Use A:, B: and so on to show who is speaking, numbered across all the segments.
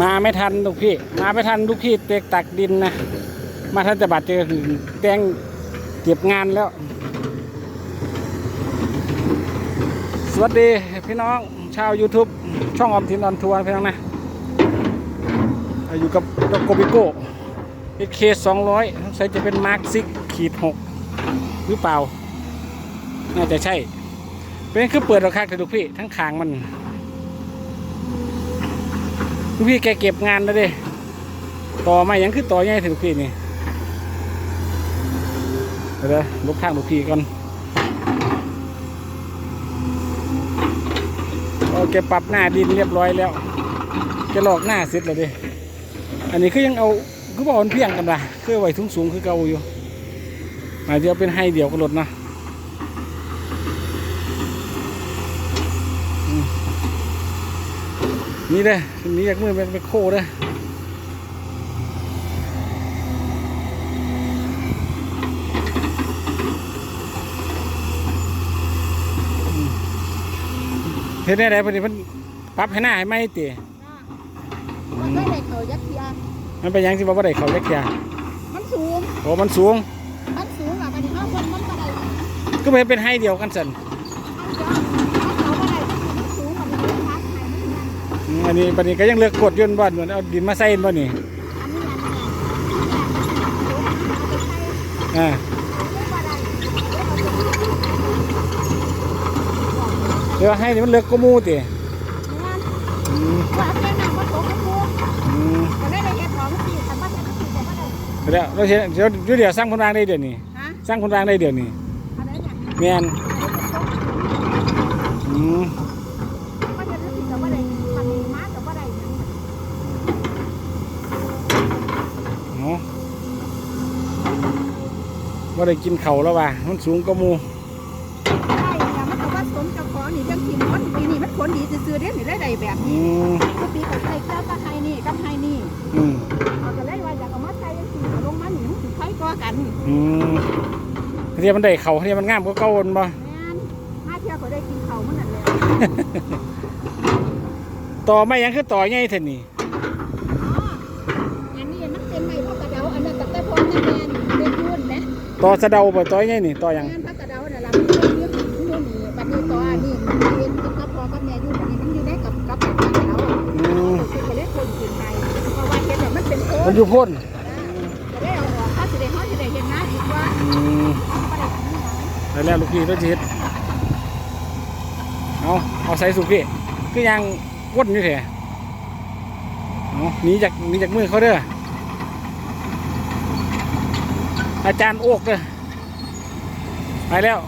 A: มาไม่ทันลูกพี่ มาไม่ทันลูกพี่เตกตักดินนะ มาทันจะบาดเจอแตงเก็บงานแล้ว สวัสดีพี่น้องชาว YouTube ช่องออมทินออนทัวร์พี่น้องนะ อยู่กับโกบิโก้เอเคสองร้อยใส่จะเป็นมาร์คซิกขีดหกหรือเปล่า น่าจะใช่ เป็นคือเปิดราคาแต่ลูกพี่ ทั้งขางมัน ลูกพี่แกเก็บงานแล้วเด้ต่อมายังคือต่อใหญ่ถึงลูกพี่นี่เดี๋ยวลบทางลูกพี่ก่อนโอเคปรับหน้าดินเรียบร้อยแล้วแกลอกหน้าเสร็จแล้วเด้อันนี้คือยังเอาคือบอกมันเพียงกันละคือไว้สูงสูงคือเก่าอยู่มาเดียวเป็นให้เดียวกับรถนะอืม นี่เด้อนี่จากมือเป็นไปโคเด้ออืมเฮ็ดได้ไรพอดีมันปรับให้หน้าให้ไหมตี
B: มันไม่ได้เขายักษ์เทีย
A: มันเป็นหยังสิบ่ได้เขาเล็กยา
B: มันสูง
A: โอ้มันสูง
B: มันสูงอะมันเอาคนมันก็ได้เอา
A: ก็ไม่เป็นให้เดียวกันสัน
B: อืม
A: อันนี้ปันนี้ก็ยังเลือกกดยนต์บ่อนเหมือนเอาดินมาใส่บ่นี่
B: อันนี้อันนี้อันนี้เอาไปใช้
A: อ่า
B: ไม่ว่าได้
A: เดี๋ยวให้นี่มันเลือกก็มูติ
B: งาน
A: อืม
B: ว่าเพียงหนังมันตกกันมู
A: อืม
B: ก็ได้ได้เห็ดของสี่แต่ว่าจะไม่สี่แต่ว่าได้
A: เดี๋ยวเราเห็นเดี๋ยวเดี๋ยวเดี๋ยวสร้างคนรางได้เดี๋ยวนี้
B: ฮะ
A: สร้างคนรางได้เดี๋ยวนี้
B: อะไรเนี่ย
A: แมนอืม
B: ก็จะรู้สึกแต่ว่าได้มันมีมากแต่ว่าได้เนี่ย
A: เนาะบ่ ได้กินเขาวแล้วว่ะมันสูงก็มู
B: ได้เนี่ยมันก็ว่าสมเจ้าของนี่เรื่องกินคนปีนี้มันผลดีซื่อๆเด้นี่ได้ได้แบบ
A: อื
B: นี้
A: ม
B: ก็ปีกับใส่เจ้าก็ให้นี่กับให้นี่
A: อืม
B: เอาก็เลยว่าอยากเอามาใช้ยังสิเอาลงมาหนิมันสิใช้ก็กัน
A: อืมเรียกมันได้เขาเรียกมันงามก็เก่าวันบ่
B: แม่นมาเที่ยวก็ได้กินเขาวมันนั่นแหละ
A: ต่อไม่ยังคือต่อไงเท่านี้
B: อ๋ออันนี้มันเป็นไม้พักกระเดาอันนั้นตั้งแต่พ่อตั้งแม่นี่เด็กยุ่นนะ
A: ต่อสะเดาบ่ต่อไงนี่ต่อยัง
B: งานพักกระเดาน่ะล่ะมันเป็นเรื่องยุ่นนี่บัดนี้ต่ออันนี้มันเรียนกับพ่อกับแม่อยู่บัดนี้มันอยู่ได้กับกับพักกระเดา
A: อืม
B: คือก็เลยคนกินไปเพราะว่าเห็นว่ามันเป็นโค
A: มันนอยู่พ่น
B: จะได้เอาออกถ้าสิได้เฮาสิได้เห็นหน้าอีกว่า
A: อืม
B: บ่ได้ทำหยัง
A: แล้วแล้วลูกพี่ต้องจิตเอาเอาใส่สุกี้คือยังวนอยู่แท้เอาหนีจากหนีจากมือเขาเด้อ อาจารย์โอกเด้อไปแล้ว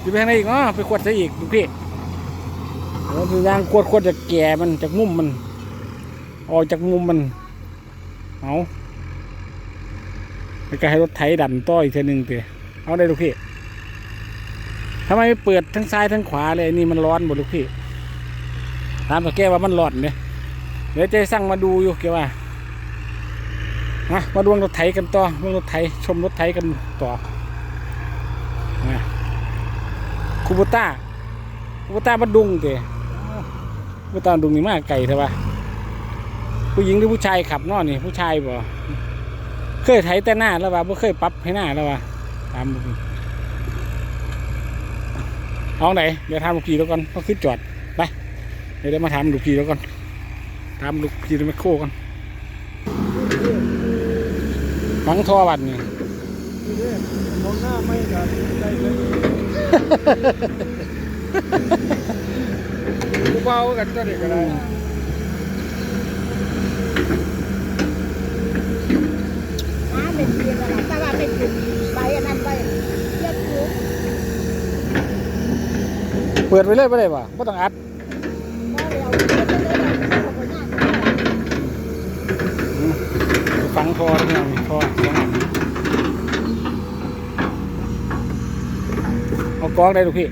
A: อยู่ไปทางไหนอีกเนาะไปขวดซะอีกลูพี่โอ้คือยางขวดขวดจากแก่มันจากมุมมัน ออกจากมุมมันเอาแล้วก็ให้รถไถดันต่ออีกเทีนึงเตะเอาได้ลูกพี่ทำไมไม่เปิดทั้งซ้ายทั้งขวาเลยนี่มันร้อนหมดลูกพี่ถามตัวแก้ว่ามันร้อนเนี่ยเดี๋ยวจะสั่งมาดูอยู่แกว่า มามาดูรถไถกันต่อดูรถไถชมรถไถกันต่อนะคูบูต้าคูบูต้าบัดุงเตะคูบูต้าดุงนี่มากไก่ใช่ปะผู้หญิงหรือผู้ชายขับนอนนี่ผู้ชายบ่เคยไถแต่หน้าแล้วว่าบ่เคยปรับให้หน้าแล้วว่าตามเอาไหนเดี๋ยวถามลูกพีแล้วก่อนต้องขึ้นจอดไปเดี๋ยวมาถามลูกพีแล้วก่อนถามลูกพี่แมคโคกัน ฟังท่อบัดนี่
C: มองหน้าไม่กันได้เลยกูเบากันตัวเด็กก็ได้
B: อ่าเป็นเรียนอะไรแต่ว่าเป็นกลุ่มใบอันนั้นใบเรียกกลุ่ม
A: เปิดไปเลยไม่ได้ป่ะไม่ต้องอัด
B: บ่เร็วเรียนไปเลยเอาไปยาก
A: ฟังท่อที่นี่ท่อเสียงอัน เอากล้องได้ลูกพี่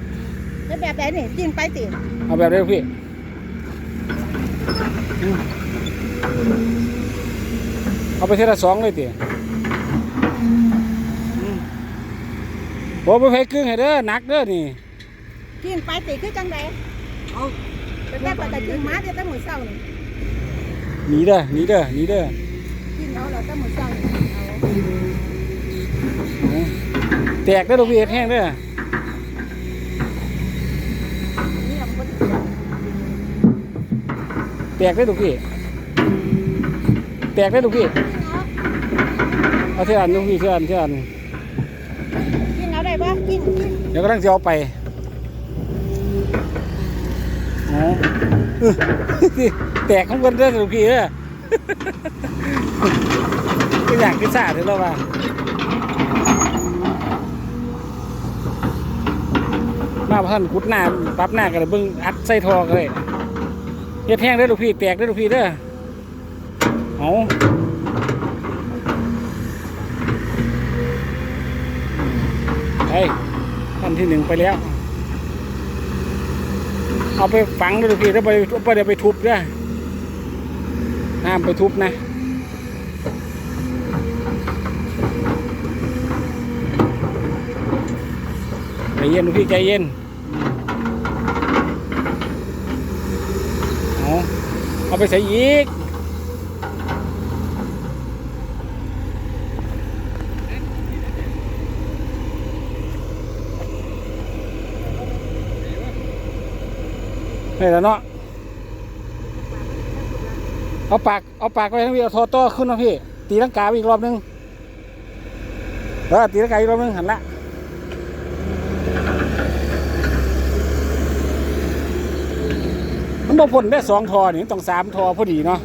B: แล้วแบบไหนนี่ยิงไปสิ
A: เอาแบบได้ลูกพี่อืมเอาไปเทละสองเลยติอืมโอ้ไปเพกึ่งให้เด้อหนักเด้อนี่
B: ยิงไปสิคือจังได
C: เอา
B: แต่แต่แต่ยิงมาเดี๋ยวตั้งมื้อเช้านี่
A: หนีเด้อหนีเด้อหนีเด้อ
B: กินเอาแล้วแต่หมดเจ้าเอา
A: เอาแตกได้อลูกพี่เฮ็ดแห้งเด้อ
B: นี่เราก็
A: แตกได้อลูกพี่แตกได้อลูกพี่เอาเท่าอันลูกพี่เท่าอันเท่าอัน
B: กินเอาได้ปะกินกิน
A: เดี๋ยวก็ต้องจะเอาไปอ๋ออื้อแตกของคนเด้อลูกพี่เด้อก็อยากกินซาเถอะแล้วว่ามาพระท่านกุดหน้าปรับหน้ากันเลยเบิ่งอัดใส่ทอกันเลย เฮ็ดแห้งได้ลูกพี่แตกได้ลูกพี่เด้อเอาไปท่านที่หนึ่งไปแล้ว เอาไปฝังได้ลูกพี่แล้วไปไปเดี๋ยวไปทุบเด้อห้ามไปทุบนะใจเย็นลูกพี่ใจเย็นเอา เอาไปใส่อีกนี่แหล้วเนาะ เอาปาก เอาปากไว้ทั้งพี่ เอาทอต่อขึ้นนะพี่ ตีลังกาอีกรอบนึง เออ ตีลังกาอีกรอบนึงหันละ มันบ่พ่นได้สองทอนี่ต้องสามทอพอดีเนาะ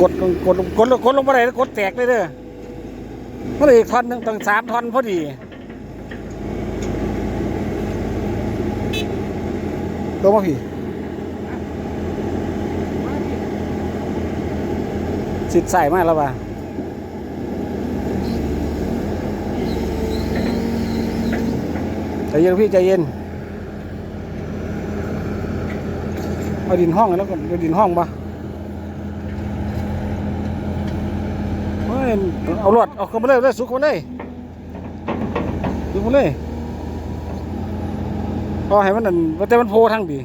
A: กดลงกดลงกดลงกดลงไปไหนกดแตกเลยเด้อมันอีกท่อนหนึ่งต้องสามท่อนพอดี ลงมาพี่สิทธิ์ใส่มากแล้วป่ะใจเย็นพี่ใจเย็นเอาดินห้องแล้วกันเอาดินห้องปะเฮ้ยเอดเอาเข้ามาเลยเลยสุกมาเลยสุกมาเลย พอให้มันนั่นว่าแต่มันโพทั้งดี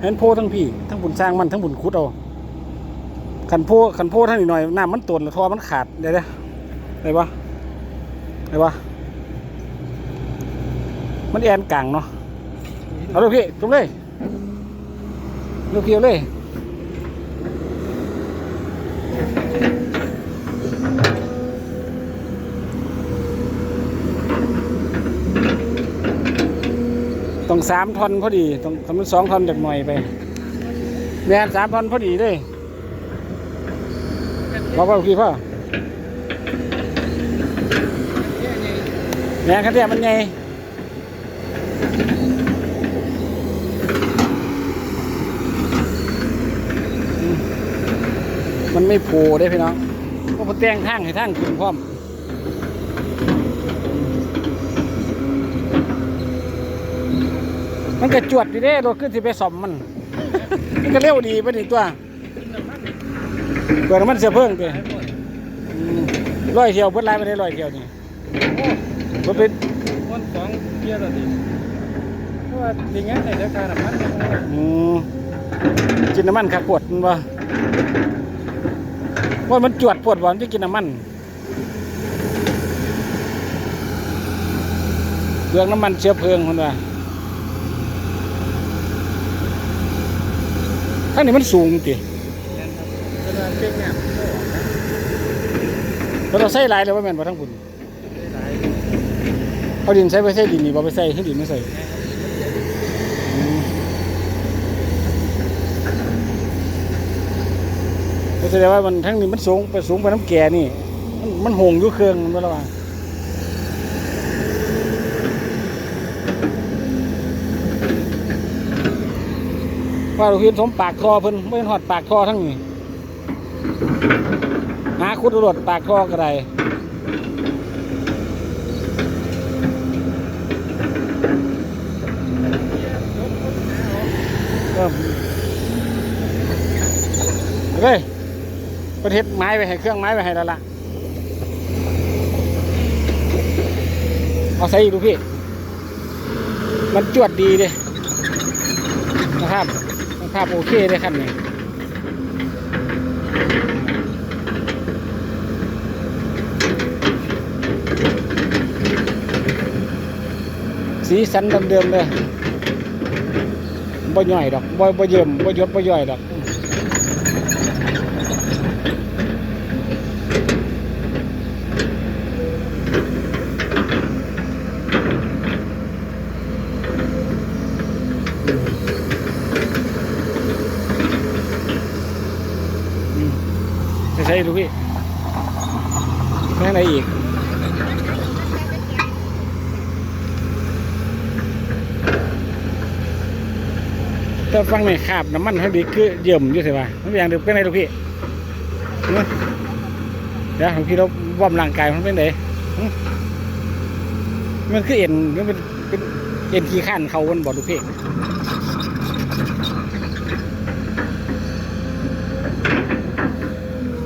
A: เห็นโพทั้งพี่ ทั้งบุญสร้างมันทั้งบุญคุดเอาขันโพขันโพทั้งนิดหน่อยน้ำมันตนแล้วทอมันขาดเดี๋ยวเดี๋ยวได้ปะได้ปะมันแอนกลางเนาะเอาเลยพี่จุ่มเลยลูกเกียวเลย ต้องสามทอนพอดีต้องทำมันสองทอนจากหน่อยไปแม่สามทอนพอดีเลยบอกว่าพี่พ่อแม่นคันเดียมันไงมมันไม่โผล่ได้พี่น้องก็พอแต่งทางให้ทางขึ้นพร้อม มันก็จวดดีเด้รถขึ้นสิไปซ่อมมันมันก็เร็วดีไปนี่ตัวเปิดมันเสียเพิ่งเด้ร้อยเที่ยวเพิ่นไล่ไปได้ร้อยเที่ยวนี่รถเป็น
C: วันสองเที่ยวละทีเพราะว่าดีงั้นในราคาน้ำมันเนี่ย
A: อืมกินน้ำมันคักปวดมันบ่ว่ามันจวดปวดบ่มันจะกินน้ำมันเรื่องน้ำมันเชื้อเพลิงคนว่า ทั้งนี้มันสูงติ
C: ขนาดเก่งเนี่ย
A: แล้วเราใส่หลายเลยว่าแม่นบ่ทั้งบุญ
C: หลาย
A: เอาดินใส่ไปใส่ดินนี่บ่ไปใส่ให้ดินไม่ใส่อืมก็แสดงว่ามันทั้งนี้มันสูงไปสูงไปน้ำแก่นี่ มันมันหงอยู่เครื่องมันบ่ละว่า ว่าเราเห็นสมปากคอเพิ่นไม่เหอดปากคอทั้งนี้หาคุดรวจปากคอก็ได้เฮ้ยประเทศไม้ไปให้เครื่องไม้ไปให้แล้วล่ะเอาใส่ดูพี่ มันจวดดีเลยนะครับ นะครับโอเคเลยครับนี่สีสันเดิมๆเลยบ่ย่อยดอกบ่บ่เยิ่มบ่ยดบ่ย่อยดอก พี่ข้างในอีกถ้าฟังในขาบน้ำมันเขาดีคือเยิ่มอยู่ใช่ป่ะมันเป็นอย่างเดียวเป็นไงลูกพี่เนอะเดี๋ยวลูกพี่เราวอมร่างกายมันเป็นไงมันคือเอ็นมันเป็นเอ็นขี้ข้านเขามันบอกลูกพี่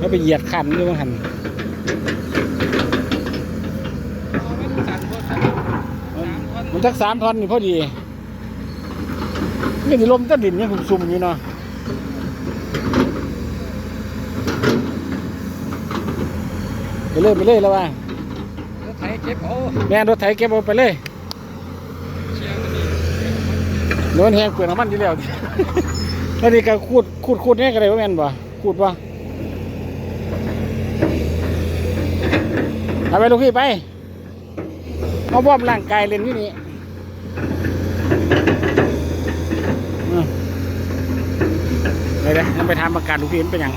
A: แล้ว ไปเหยียดขันด้วยมั้งหัน
C: สั่นบ่สั่นสามคน
A: มันจักสามทอนนี่พอดีนี่ที่ลมต้นดินยังซุ่มๆอยู่เนาะไปเลยไปเลยแล้วว่า
C: รถไถเก็บเอา
A: แม่นรถไถเก็บเอาไปเลย
C: เชียงมันนี่
A: โดนแหงเปลืองน้ำมันที่แล้วแล้วนี่ก็คูดคูดคูดเนี่ยก็ได้ว่าแม่นบ่คูดบ่ เอาไปลูกพี่ไปมาบอมร่างกายเล่นที่นี่ไปเลยยังไปทำประกันลูกพี่มันเป็นยัง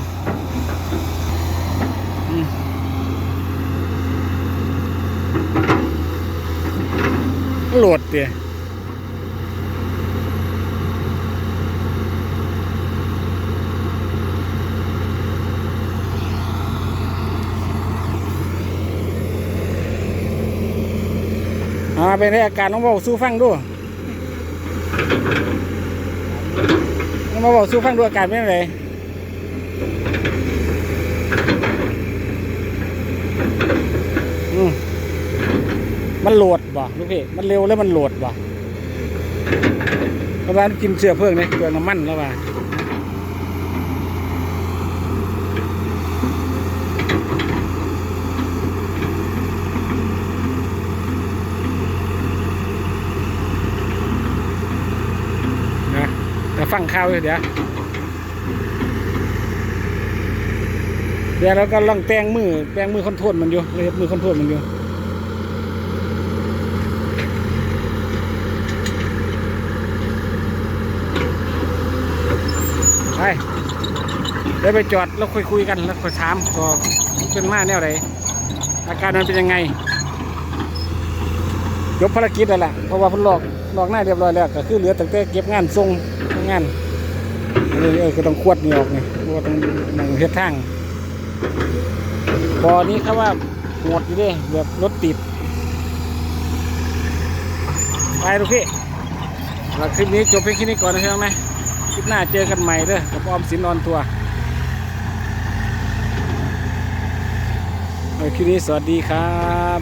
A: โหลดเตี๋ย อ่าเป็นไงอาการน้องบอกสู้ฟังดูน้องบอกสู้ฟังดูอาการเป็นไงอืมมันโหลดบ่ลูกพี่มันเร็วแล้วมันโหลดบ่เพราะว่านกินเชื้อเพลิงเนี่ยเปลือน้ำมันแล้วว่านะแต่ ฟังข่าวอยู่เดี๋ยวเดี๋ยวเราก็ลองแปลงมือแปลงมือคอนโทรลมันอยู่เลยมือคอนโทรลมันอยู่ไปเดี๋ยวไปจอดแล้วคุยคุยกันแล้วค่อยถามก็เป็นมาแนวไหนอาการมันเป็นยังไง ยกภารกิจแล้วล่ะเพราะว่าพิ่นลอกหลอกหน้าเรียบร้อยแล้วก็คือเหลือแต่เก็บงานส่ง งานเออเออก็ต้องควดนี่ออกนี่เพราะว่าต้องนั่งเฮ็ดทางพอนี้เขาว่าโหดอยู่เด้แบบรถติดไปลูกพี่แล้วคลิปนี้จบเพียงแค่นี้ก่อนนะใช่ไหมคลิปหน้าเจอกันใหม่เด้อกับออมสินออนทัวร์คลิปนี้สวัสดีครับ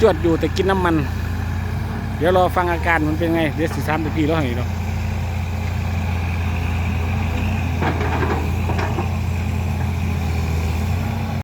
A: จวดอยู่แต่กินน้ำมัน เดี๋ยวรอฟังอาการมันเป็นไง เดี๋ยวสิสามตะพีแล้วหน่อยเนาะ